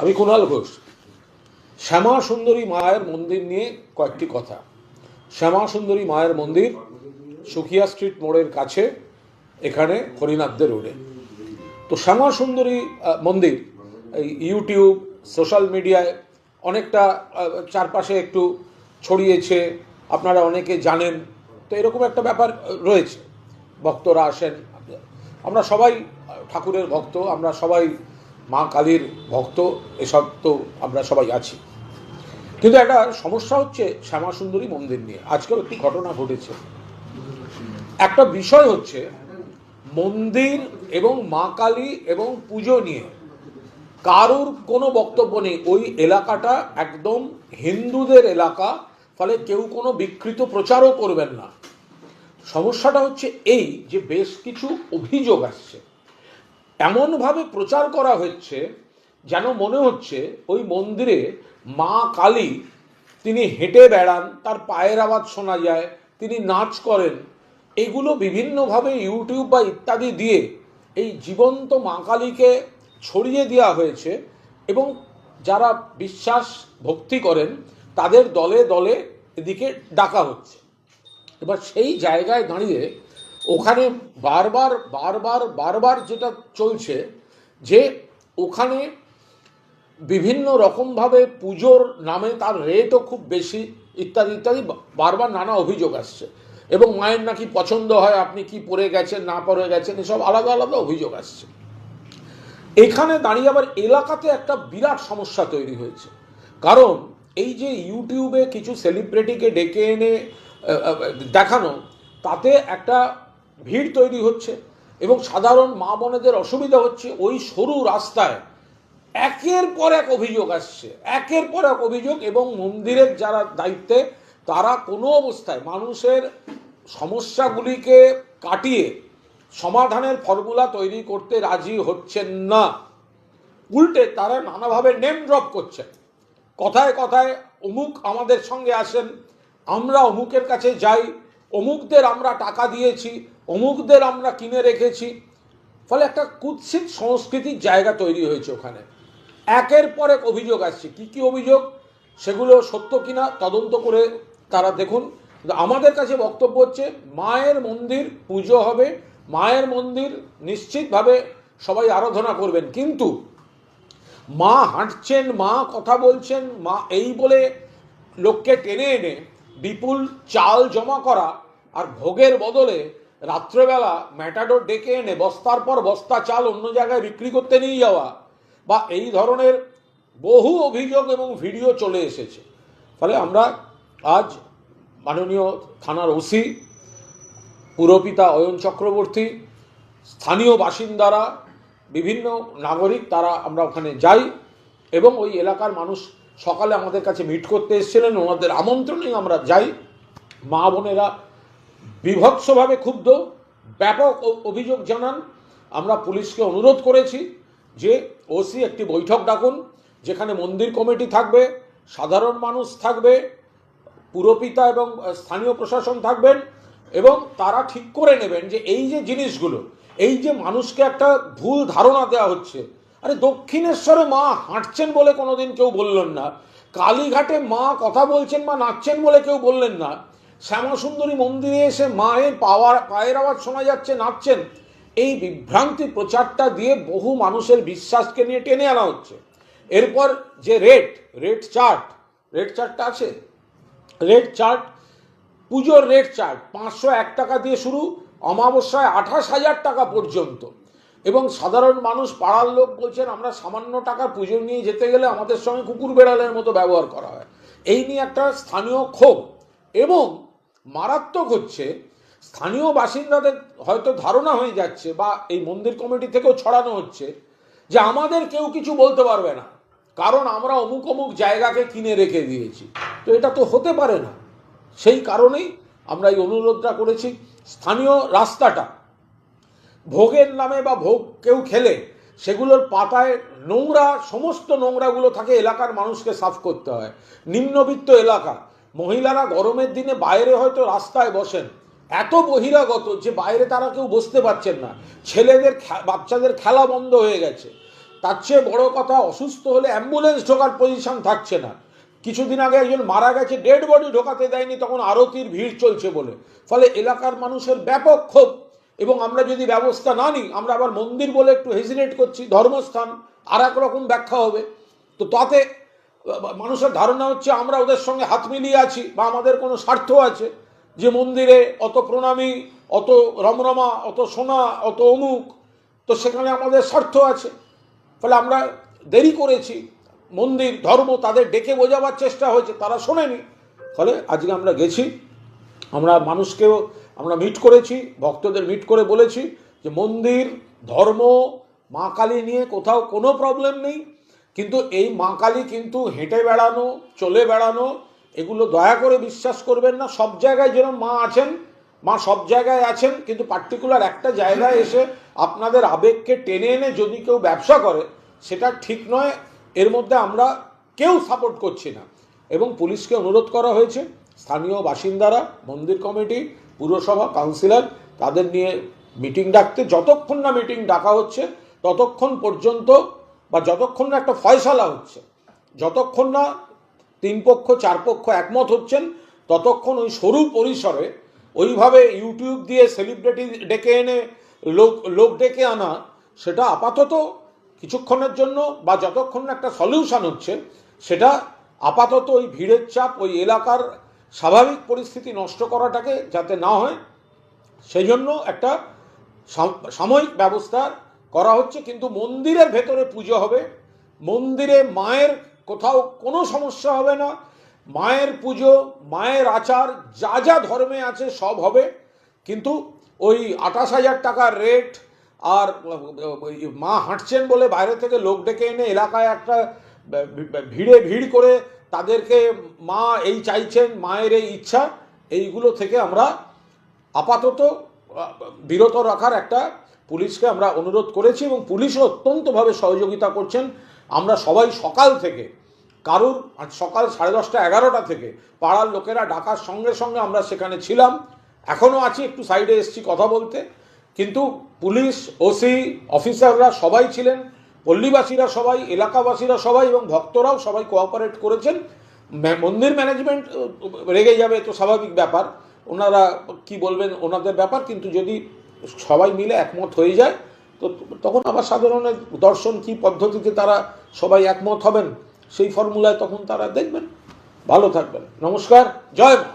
আমি কুণাল ঘোষ। শ্যামা সুন্দরী মায়ের মন্দির নিয়ে কয়েকটি কথা। শ্যামা সুন্দরী মায়ের মন্দির সুখিয়া স্ট্রিট মোড়ের কাছে, এখানে হরিনাথদের রোডে। তো শ্যামা সুন্দরী মন্দির, এই ইউটিউব, সোশ্যাল মিডিয়ায় অনেকটা চারপাশে একটু ছড়িয়েছে, আপনারা অনেকে জানেন। তো এরকম একটা ব্যাপার রয়েছে। ভক্তরা আসেন। আমরা সবাই ঠাকুরের ভক্ত, আমরা সবাই মা কালীর ভক্ত, এসব তো আমরা সবাই আছি। কিন্তু একটা সমস্যা হচ্ছে শ্যামা সুন্দরী মন্দির নিয়ে। আজকেও একটি ঘটনা ঘটেছে। একটা বিষয় হচ্ছে, মন্দির এবং মা কালী এবং পুজো নিয়ে কারোর কোনো বক্তব্য নেই। ওই এলাকাটা একদম হিন্দুদের এলাকা, ফলে কেউ কোনো বিকৃত প্রচারও করবেন না। সমস্যাটা হচ্ছে এই যে বেশ কিছু অভিযোগ আসছে। এমনভাবে প্রচার করা হচ্ছে যেন মনে হচ্ছে ওই মন্দিরে মা কালী তিনি হেঁটে বেড়ান, তার পায়ের আওয়াজ শোনা যায়, তিনি নাচ করেন। এগুলো বিভিন্নভাবে ইউটিউব বা ইত্যাদি দিয়ে এই জীবন্ত মা কালীকে ছড়িয়ে দেওয়া হয়েছে এবং যারা বিশ্বাস, ভক্তি করেন, তাদের দলে দলে এদিকে ডাকা হচ্ছে। এবার সেই জায়গায় দাঁড়িয়ে ওখানে বারবার বারবার বারবার যেটা চলছে যে ওখানে বিভিন্ন রকমভাবে পুজোর নামে তার রেটও খুব বেশি, ইত্যাদি ইত্যাদি, বারবার নানা অভিযোগ আসছে। এবং মায়ের নাকি পছন্দ হয়, আপনি কি পরে গেছেন, না পরে গেছেন, এসব আলাদা আলাদা অভিযোগ আসছে। এখানে দাঁড়িয়ে আবার এলাকাতে একটা বিরাট সমস্যা তৈরি হয়েছে। কারণ এই যে ইউটিউবে কিছু সেলিব্রিটিকে ডেকে এনে দেখানো, তাতে একটা ভিড় তৈরি হচ্ছে এবং সাধারণ মা বোনেদের অসুবিধা হচ্ছে ওই সরু রাস্তায়। একের পর এক অভিযোগ আসছে, একের পর এক অভিযোগ এবং মন্দিরের যারা দায়িত্বে, তারা কোনো অবস্থায় মানুষের সমস্যাগুলিকে কাটিয়ে সমাধানের ফর্মুলা তৈরি করতে রাজি হচ্ছেন না। উল্টে তারা নানাভাবে নেম ড্রপ করছেন। কথায় কথায় অমুক আমাদের সঙ্গে আসেন, আমরা অমুকের কাছে যাই, অমুকদের আমরা টাকা দিয়েছি অমুকদের আমরা কিনে রেখেছি। ফলে একটা কুৎসিত সংস্কৃতির জায়গা তৈরি হয়েছে ওখানে। একের পর এক অভিযোগ আসছে। কি কি অভিযোগ? সেগুলো সত্য কিনা তদন্ত করে তারা দেখুন। আমাদের কাছে বক্তব্য হচ্ছে, মায়ের মন্দির পুজো হবে। মায়ের মন্দির নিশ্চিতভাবে সবাই আরাধনা করবেন। কিন্তু মা হাঁটছেন, মা কথা বলছেন, মা এই বলে লোককে টেনে এনে বিপুল চাল জমা করা আর ভোগের বদলে রাত্রেবেলা ম্যাটাডোর ডেকে এনে বস্তার পর বস্তা চাল অন্য জায়গায় বিক্রি করতে নিয়ে যাওয়া বা এই ধরনের বহু অভিযোগ এবং ভিডিও চলে এসেছে। ফলে আমরা আজ মাননীয় থানার ওসি, পুরপিতা অয়ন চক্রবর্তী, স্থানীয় বাসিন্দারা, বিভিন্ন নাগরিক তারা আমরা ওখানে যাই এবং ওই এলাকার মানুষ সকালে আমাদের কাছে মিট করতে এসেছিলেন। ওনাদের আমন্ত্রণেই আমরা যাই। মা বোনেরা বিভৎসভাবে ক্ষুব্ধ। ব্যাপক অভিযোগ জানান। আমরা পুলিশকে অনুরোধ করেছি যে ওসি একটি বৈঠক ডাকুন, যেখানে মন্দির কমিটি থাকবে, সাধারণ মানুষ থাকবে পুরপিতা এবং স্থানীয় প্রশাসন থাকবেন এবং তারা ঠিক করে নেবেন যে এই যে জিনিসগুলো, এই যে মানুষকে একটা ভুল ধারণা দেওয়া হচ্ছে, আরে দক্ষিণেশ্বরে মা হাঁটছেন বলে কোনোদিন কেউ বললেন না। কালীঘাটে মা কথা বলছেন মা নাচছেন বলে কেউ বললেন না। শ্যামাসুন্দরী মন্দিরে এসে মায়ের পাওয়ার, পায়ের আওয়াজ শোনা যাচ্ছে, নাচছেন। এই বিভ্রান্তি প্রচারটা দিয়ে বহু মানুষের বিশ্বাসকে নিয়ে টেনে আনা হচ্ছে। এরপর যে রেট রেট চার্ট রেট চার্টটা আছে? রেট চার্ট পুজোর রেট চার্ট পাঁচশো এক টাকা দিয়ে শুরু, অমাবস্যায় আঠাশ হাজার টাকা পর্যন্ত। এবং সাধারণ মানুষ, পাড়ার লোক বলছেন, আমরা সামান্য টাকা পুজো নিয়ে যেতে গেলে আমাদের সঙ্গে কুকুর বেড়ালের মতো ব্যবহার করা হয়। এই নিয়ে একটা স্থানীয় ক্ষোভ। এবং মারাত্মক হচ্ছে, স্থানীয় বাসিন্দাদের হয়তো ধারণা হয়ে যাচ্ছে বা এই মন্দির কমিটি থেকেও ছড়ানো হচ্ছে যে আমাদের কেউ কিছু বলতে পারবে না। কারণ আমরা অমুক অমুক জায়গাকে কিনে রেখে দিয়েছি। তো এটা তো হতে পারে না। সেই কারণেই আমরা এই অনুরোধটা করেছি, স্থানীয় রাস্তাটা, ভোগের নামে বা ভোগ কেউ খেলে সেগুলোর পাতায় নোংরা, সমস্ত নোংরাগুলো থাকে এলাকার মানুষকে সাফ করতে হয়। নিম্নবিত্ত এলাকা মহিলারা গরমের দিনে বাইরে হয়তো রাস্তায় বসেন। এত বহিরাগত যে বাইরে তারা কেউ বসতে পারছেন না। ছেলেদের বাচ্চাদের খেলা বন্ধ হয়ে গেছে। তার চেয়ে বড় কথা, অসুস্থ হলে অ্যাম্বুলেন্স ঢোকার পজিশন থাকছে না। কিছুদিন আগে একজন মারা গেছে, ডেড বডি ঢোকাতে দেয়নি, তখন আরতির ভিড় চলছে বলে। ফলে এলাকার মানুষের ব্যাপক ক্ষোভ। এবং আমরা যদি ব্যবস্থা না নিই, আমরা আবার মন্দির বলে একটু হেজিনেট করছি, ধর্মস্থান আর এক রকম ব্যাখ্যা হবে। তো তাতে মানুষের ধারণা হচ্ছে আমরা ওদের সঙ্গে হাত মিলিয়ে আছি বা আমাদের কোনো স্বার্থ আছে। যে মন্দিরে অত প্রণামী, অত রমরমা, অত সোনা, অত অমুক, তো সেখানে আমাদের স্বার্থ আছে। ফলে আমরা দেরি করেছি। মন্দির, ধর্ম তাদের ডেকে বোঝাবার চেষ্টা হয়েছে, তারা শোনেনি। ফলে আজকে আমরা গেছি। আমরা মানুষকেও আমরা মিট করেছি, ভক্তদের মিট করে বলেছি যে মন্দির, ধর্ম, মা কালী নিয়ে কোথাও কোনো প্রবলেম নেই। কিন্তু এই মা কালী কিন্তু হেঁটে বেড়ানো, চলে বেড়ানো, এগুলো দয়া করে বিশ্বাস করবেন না। সব জায়গায় যেরকম মা আছেন, মা সব জায়গায় আছেন, কিন্তু পার্টিকুলার একটা জায়গায় এসে আপনাদের আবেগকে টেনে এনে যদি কেউ ব্যবসা করে, সেটা ঠিক নয়, এর মধ্যে আমরা কেউ সাপোর্ট করছি না। এবং পুলিশকে অনুরোধ করা হয়েছে, স্থানীয় বাসিন্দারা, মন্দির কমিটি, পুরসভা, কাউন্সিলর, তাদের নিয়ে মিটিং ডাকতে, যতক্ষণ না মিটিং ডাকা হচ্ছে, ততক্ষণ পর্যন্ত বা যতক্ষণ না একটা ফয়সালা হচ্ছে, যতক্ষণ না তিন পক্ষ, চার পক্ষ একমত হচ্ছেন, ততক্ষণ ওই সরু পরিসরে ওইভাবে ইউটিউব দিয়ে সেলিব্রিটি ডেকে এনে, লোক লোক ডেকে আনা, সেটা আপাতত কিছুক্ষণের জন্য বা যতক্ষণ না একটা সলিউশন হচ্ছে, সেটা আপাতত ওই ভিড়ের চাপ, ওই এলাকার স্বাভাবিক পরিস্থিতি নষ্ট করাটাকে যাতে না হয়, সেই জন্য একটা সাম- সাময়িক ব্যবস্থা করা হচ্ছে, কিন্তু মন্দিরের ভেতরে পুজো হবে। মন্দিরে মায়ের কোথাও কোনো সমস্যা হবে না। মায়ের পুজো, মায়ের আচার, যা যা ধর্মে আছে সব হবে। কিন্তু ওই আঠাশ হাজার টাকার রেট আর মা হাঁটছেন বলে বাইরে থেকে লোক ডেকে এনে এলাকায় একটা ভিড়ে ভিড় করে তাদেরকে মা এই চাইছেন, মায়ের এই ইচ্ছা, এইগুলো থেকে আমরা আপাতত বিরত রাখার একটা পুলিশকে আমরা অনুরোধ করেছি এবং পুলিশও অত্যন্তভাবে সহযোগিতা করছেন। আমরা সবাই সকাল থেকে, কারুর সকাল সাড়ে দশটা এগারোটা থেকে, পাড়ার লোকেরা ডাকার সঙ্গে সঙ্গে আমরা সেখানে ছিলাম। এখনও আছি, একটু সাইডে এসছি কথা বলতে। কিন্তু পুলিশ ওসি অফিসাররা সবাই ছিলেন, পল্লীবাসীরা সবাই, এলাকাবাসীরা সবাই এবং ভক্তরাও সবাই কোঅপারেট করেছেন। মন্দির ম্যানেজমেন্ট রেগে যাবে তো স্বাভাবিক ব্যাপার। ওনারা কি বলবেন, ওনাদের ব্যাপার। কিন্তু যদি সবাই মিলে একমত হয়ে যায়, তো তখন আবার সাধারণের দর্শন কি পদ্ধতিতে তারা সবাই একমত হবেন, সেই ফর্মুলায় তখন তারা দেখবেন, ভালো থাকবেন। নমস্কার, জয় মা।